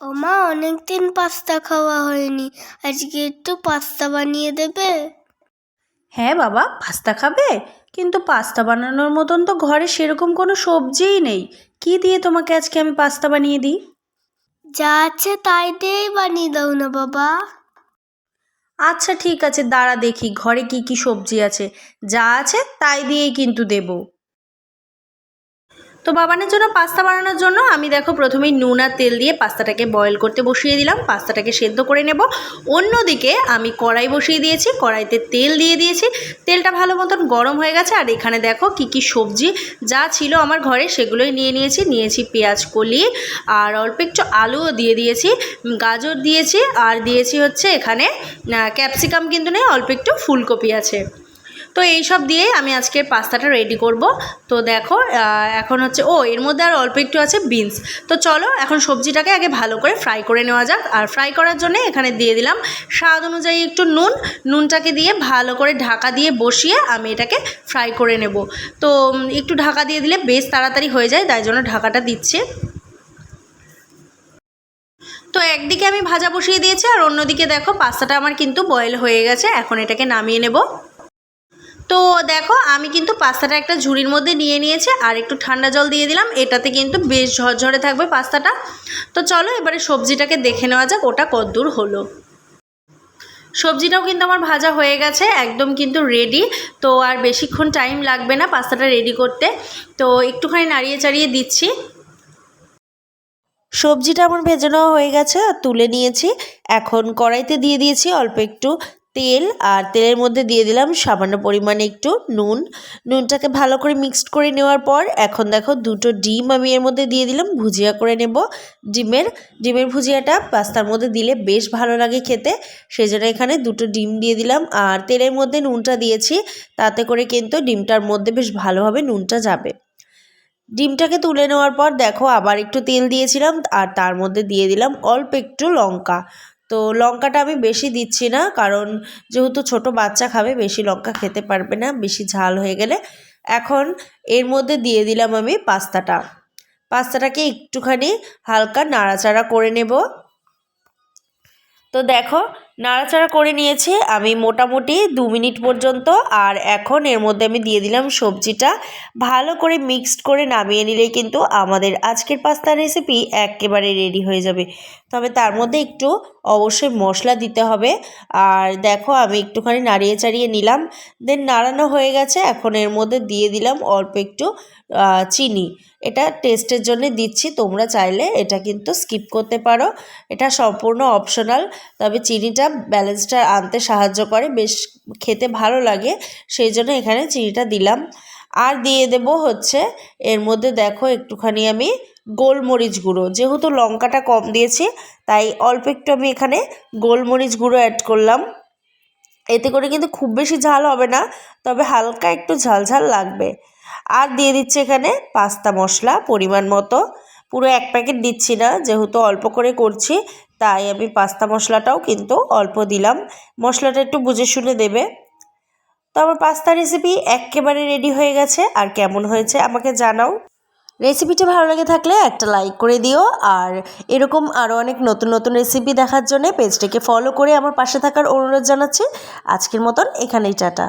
ও মা অনেকদিন পাস্তা খাওয়া হয়নি। আজকে একটু পাস্তা বানিয়ে দেবে? হ্যাঁ বাবা পাস্তা খাবে। কিন্তু পাস্তা বানানোর মতন তো ঘরে সেরকম কোনো সবজিই নেই। কি দিয়ে তোমাকে আজকে আমি পাস্তা বানিয়ে দিই? যা আছে তাই দিয়েই বানিয়ে দাও না বাবা। আচ্ছা ঠিক আছে দাঁড়া দেখি ঘরে কি কি সবজি আছে। যা আছে তাই দিয়েই কিন্তু দেবো। তো বাবানের জন্য পাস্তা বানানোর জন্য আমি দেখো প্রথমেই নুন আর তেল দিয়ে পাস্তাটাকে বয়েল করতে বসিয়ে দিলাম। পাস্তাটাকে সেদ্ধ করে নেব। অন্যদিকে আমি কড়াই বসিয়ে দিয়েছি, কড়াইতে তেল দিয়ে দিয়েছি। তেলটা ভালো মতন গরম হয়ে গেছে আর এখানে দেখো কি কি সবজি যা ছিল আমার ঘরে সেগুলোই নিয়ে নিয়েছি। নিয়েছি পেঁয়াজ কলি আর অল্প একটু আলুও দিয়ে দিয়েছি, গাজর দিয়েছি আর দিয়েছি হচ্ছে এখানে ক্যাপসিকাম কিন্তু নেই, অল্প একটু ফুলকপি আছে। তো এই সব দিয়েই আমি আজকের পাস্তাটা রেডি করব। তো দেখো এখন হচ্ছে, ও, এর মধ্যে আর অল্প একটু আছে বিনস তো চলো, এখন সবজিটাকে আগে ভালো করে ফ্রাই করে নেওয়া যাক। আর ফ্রাই করার জন্য এখানে দিয়ে দিলাম স্বাদ অনুযায়ী একটু নুন। নুনটাকে দিয়ে ভালো করে ঢাকা দিয়ে বসিয়ে আমি এটাকে ফ্রাই করে নেব। তো একটু ঢাকা দিয়ে দিলে বেশ তাড়াতাড়ি হয়ে যায়, তাই জন্য ঢাকাটা দিচ্ছে। তো একদিকে আমি ভাজা বসিয়ে দিয়েছি, আর অন্যদিকে দেখো, পাস্তাটা আমার কিন্তু বয়েল হয়ে গেছে। এখন এটাকে নামিয়ে নেব। তো দেখো, আমি কিন্তু পাস্তাটা একটা ঝুড়ির মধ্যে নিয়ে নিয়েছি আর একটু ঠান্ডা জল দিয়ে দিলাম। এটাতে কিন্তু বেশ ঝরঝরে থাকবে পাস্তাটা। তো চলো এবারে সবজিটাকে দেখে নেওয়া যাক, ওটা কদ্দূর হলো। সবজিটাও কিন্তু আমার ভাজা হয়ে গেছে, একদম কিন্তু রেডি তো আর বেশিক্ষণ টাইম লাগবে না পাস্তাটা রেডি করতে। তো একটুখানি নাড়িয়ে চাড়িয়ে দিচ্ছি। সবজিটা আমার ভেজে নেওয়া হয়ে গেছে, আর তুলে নিয়েছি। এখন কড়াইতে দিয়ে দিয়েছি অল্প একটু তেল আর তেলের মধ্যে দিয়ে দিলাম সামান্য পরিমাণে একটু নুন। নুনটাকে ভালো করে মিক্সড করে নেওয়ার পর এখন দেখো দুটো ডিম আমি এর মধ্যে দিয়ে দিলাম, ভুজিয়া করে নেব। ডিমের ডিমের ভুজিয়াটা পাস্তার মধ্যে দিলে বেশ ভালো লাগে খেতে। সেই জন্য এখানে দুটো ডিম দিয়ে দিলাম আর তেলের মধ্যে নুনটা দিয়েছি, তাতে করে কিন্তু ডিমটার মধ্যে বেশ ভালোভাবে নুনটা যাবে। ডিমটাকে তুলে নেওয়ার পর দেখো আবার একটু তেল দিয়েছিলাম আর তার মধ্যে দিয়ে দিলাম অল্প একটু লঙ্কা। তো লঙ্কাটা আমি বেশি দিচ্ছি না, কারণ যেহেতু ছোট বাচ্চা খাবে, বেশি লঙ্কা খেতে পারবে না, বেশি ঝাল হয়ে গেলে। এখন এর মধ্যে দিয়ে দিলাম আমি পাস্তাটা। পাস্তাটাকে একটুখানি হালকা নাড়াচাড়া করে নেব। তো দেখো নাড়াচাড়া করে নিয়েছি। আমি মোটামুটি দু মিনিট পর্যন্ত আর এখন এর মধ্যে আমি দিয়ে দিলাম সবজিটা। ভালো করে মিক্সড করে নামিয়ে নিলেই কিন্তু আমাদের আজকের পাস্তার রেসিপি একেবারে রেডি হয়ে যাবে। তবে তার মধ্যে একটু অবশ্যই মশলা দিতে হবে। আর দেখো আমি একটুখানি নাড়িয়ে চাড়িয়ে নিলাম। দেন নাড়ানো হয়ে গেছে। এখন এর মধ্যে দিয়ে দিলাম অল্প একটু চিনি। এটা টেস্টের জন্য দিচ্ছি। তোমরা চাইলে এটা কিন্তু স্কিপ করতে পারো। এটা সম্পূর্ণ অপশনাল তবে চিনিটা ব্যালেন্সটা আনতে সাহায্য করে, বেশ খেতে ভালো লাগে, সেই জন্য এখানে চিনিটা দিলাম। আর দিয়ে দেব হচ্ছে, এর মধ্যে দেখো একটুখানি আমি গোলমরিচ গুঁড়ো। যেহেতু লঙ্কাটা কম দিয়েছি, তাই অল্প একটু আমি এখানে গোলমরিচ গুঁড়ো অ্যাড করলাম। এতে করে কিন্তু খুব বেশি ঝাল হবে না, তবে হালকা একটু ঝাল ঝাল লাগবে। আর দিয়ে দিচ্ছি এখানে পাস্তা মশলা পরিমাণ মতো। পুরো এক প্যাকেট দিচ্ছি না, যেহেতু অল্প করে করছি, তাই আমি পাস্তা মশলাটাও কিন্তু অল্প দিলাম। মশলাটা একটু বুঝে শুনে দেবে। তো আমার পাস্তা রেসিপি একেবারে রেডি হয়ে গেছে, আর কেমন হয়েছে আমাকে জানাও। রেসিপিটি ভালো লেগে থাকলে একটা লাইক করে দিও, আর এরকম আরও অনেক নতুন নতুন রেসিপি দেখার জন্য পেজটিকে ফলো করে আমার পাশে থাকার অনুরোধ জানাচ্ছি। আজকের মতন এখানেই টাটা।